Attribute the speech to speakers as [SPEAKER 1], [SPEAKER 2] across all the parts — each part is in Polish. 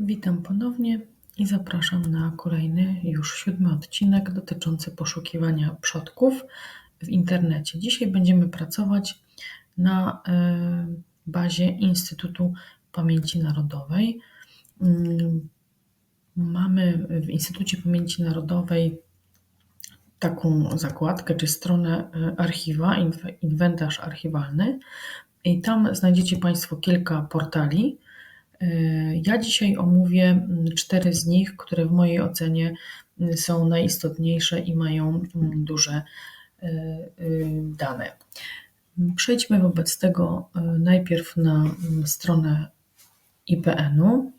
[SPEAKER 1] Witam ponownie i zapraszam na kolejny, już siódmy odcinek dotyczący poszukiwania przodków w internecie. Dzisiaj będziemy pracować na e, bazie Instytutu Pamięci Narodowej. Mm, mamy w Instytucie Pamięci Narodowej taką zakładkę czy stronę e, archiwa, inwentarz archiwalny. I tam znajdziecie Państwo kilka portali ja dzisiaj omówię mm, cztery z nich, które w mojej ocenie mm, są najistotniejsze i mają mm, duże e, e, dane. Przejdźmy wobec tego najpierw na stronę IPN-u,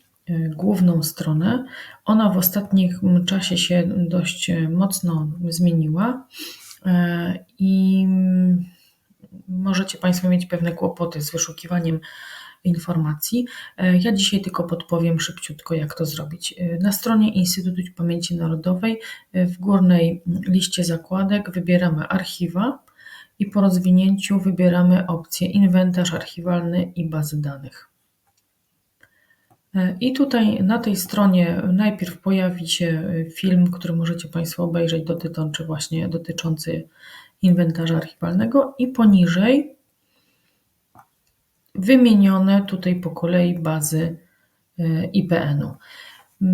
[SPEAKER 1] główną stronę. Ona w ostatnim czasie się dość mocno zmieniła i możecie Państwo mieć pewne kłopoty z wyszukiwaniem informacji. E, ja dzisiaj tylko podpowiem szybciutko, jak to zrobić. E, na stronie Instytutu Pamięci Narodowej e, w górnej liście zakładek wybieramy archiwa i po rozwinięciu wybieramy opcję inwentarz archiwalny i bazy danych. I tutaj na tej stronie najpierw pojawi się film, który możecie Państwo obejrzeć dotyczący właśnie dotyczący inwentarza archiwalnego i poniżej wymienione tutaj po kolei bazy e, IPN-u.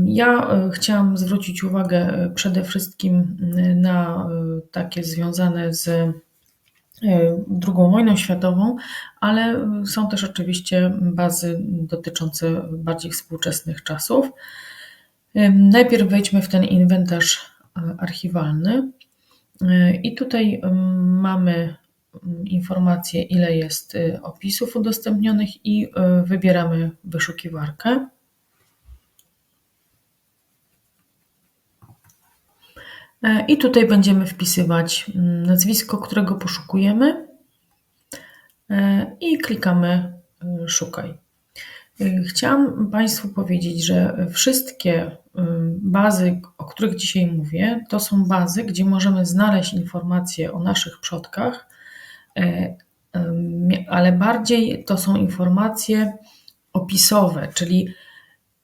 [SPEAKER 1] Ja e, chciałam zwrócić uwagę e, przede wszystkim na takie związane z II wojną światową, ale są też oczywiście bazy dotyczące bardziej współczesnych czasów. Najpierw wejdźmy w ten inwentarz archiwalny i tutaj mamy informację, ile jest y, opisów udostępnionych i y, wybieramy wyszukiwarkę. E, I tutaj będziemy wpisywać mm, nazwisko, którego poszukujemy e, i klikamy y, szukaj. Chciałam Państwu powiedzieć, że wszystkie bazy, o których dzisiaj mówię, to są bazy, gdzie możemy znaleźć informacje o naszych przodkach ale bardziej to są informacje opisowe, czyli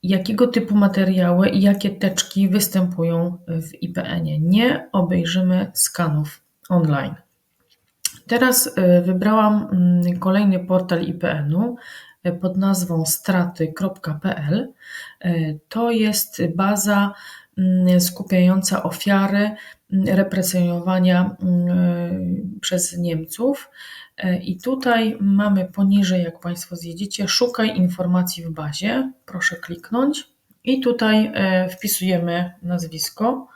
[SPEAKER 1] jakiego typu materiały i jakie teczki występują w IPN-ie. Nie obejrzymy skanów online. Teraz e, wybrałam mm, kolejny portal IPN-u e, pod nazwą straty.pl. To jest baza mm, skupiająca ofiary represjonowania mm, przez Niemców. E, I tutaj mamy poniżej, jak Państwo zjedziecie, szukaj informacji w bazie. Proszę kliknąć. I tutaj e, wpisujemy nazwisko.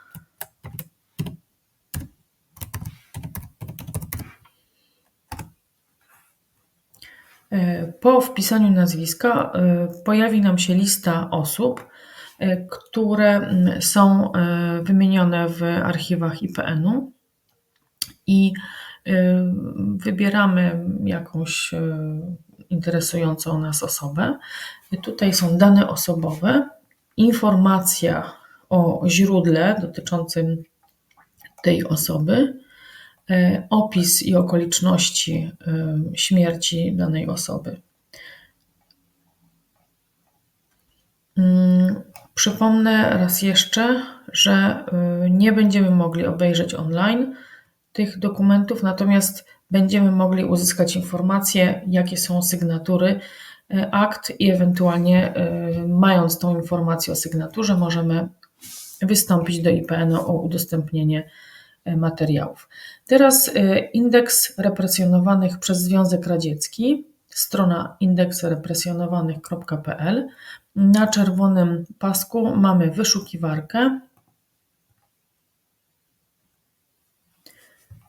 [SPEAKER 1] E, po wpisaniu nazwiska pojawi nam się lista osób, które mm, są e, wymienione w archiwach IPN-u i e, wybieramy jakąś interesującą nas osobę. Tutaj są dane osobowe, informacja o źródle dotyczącym tej osoby, opis i okoliczności śmierci danej osoby. Przypomnę raz jeszcze, że y, nie będziemy mogli obejrzeć online tych dokumentów, natomiast będziemy mogli uzyskać informacje, jakie są sygnatury y, akt i ewentualnie y, mając tą informację o sygnaturze możemy wystąpić do IPN o udostępnienie materiałów. Teraz indeks represjonowanych przez Związek Radziecki, strona indeksrepresjonowanych.pl. Na czerwonym pasku mamy wyszukiwarkę.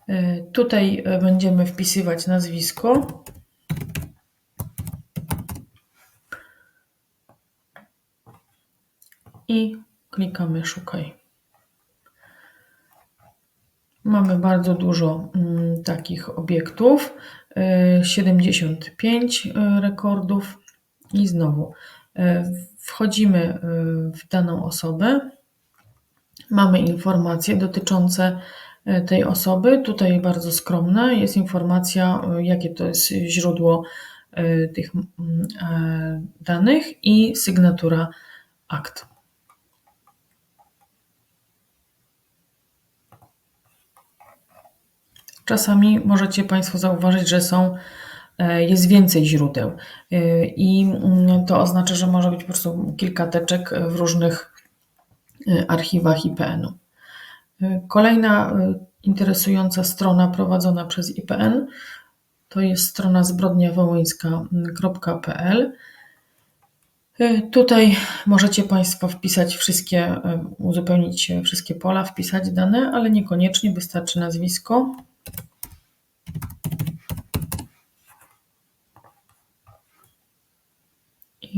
[SPEAKER 1] E, tutaj e, będziemy wpisywać nazwisko. I klikamy szukaj. Mamy bardzo dużo mm, takich obiektów, 75 e, rekordów i znowu E, wchodzimy e, w daną osobę, mamy informacje dotyczące e, tej osoby. Tutaj bardzo skromna jest informacja, jakie to jest źródło tych danych i sygnatura akt. Czasami możecie Państwo zauważyć, że są, e, jest więcej źródeł e, i mm, to oznacza, że może być po prostu kilka teczek w różnych e, archiwach IPN-u. Kolejna interesująca strona prowadzona przez IPN to jest strona zbrodniawołyńska.pl. Tutaj możecie Państwo wpisać wszystkie, uzupełnić wszystkie pola, wpisać dane, ale niekoniecznie wystarczy nazwisko.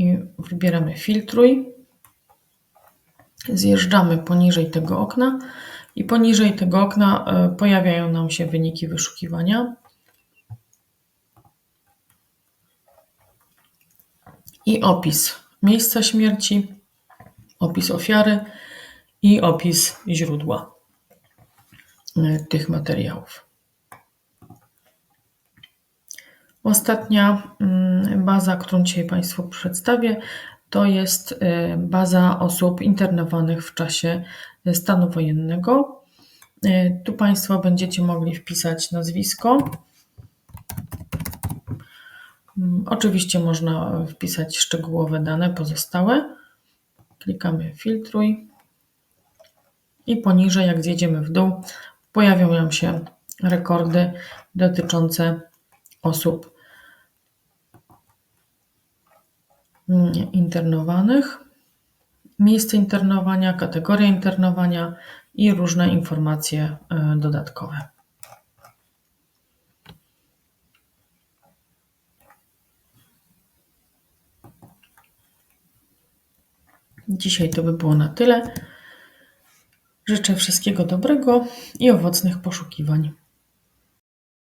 [SPEAKER 1] I wybieramy filtruj. Zjeżdżamy poniżej tego okna i poniżej tego okna pojawiają nam się wyniki wyszukiwania. I opis miejsca śmierci, opis ofiary i opis źródła y, tych materiałów. Ostatnia mm, baza, którą dzisiaj Państwu przedstawię, to jest y, baza osób internowanych w czasie stanu wojennego. Y, tu Państwo będziecie mogli wpisać nazwisko. Mm, oczywiście można wpisać szczegółowe dane pozostałe. Klikamy filtruj i poniżej, jak zjedziemy w dół, pojawią nam się rekordy dotyczące osób mm, internowanych, miejsce internowania, kategoria internowania i różne informacje e, dodatkowe. Dzisiaj to by było na tyle. Życzę wszystkiego dobrego i owocnych poszukiwań.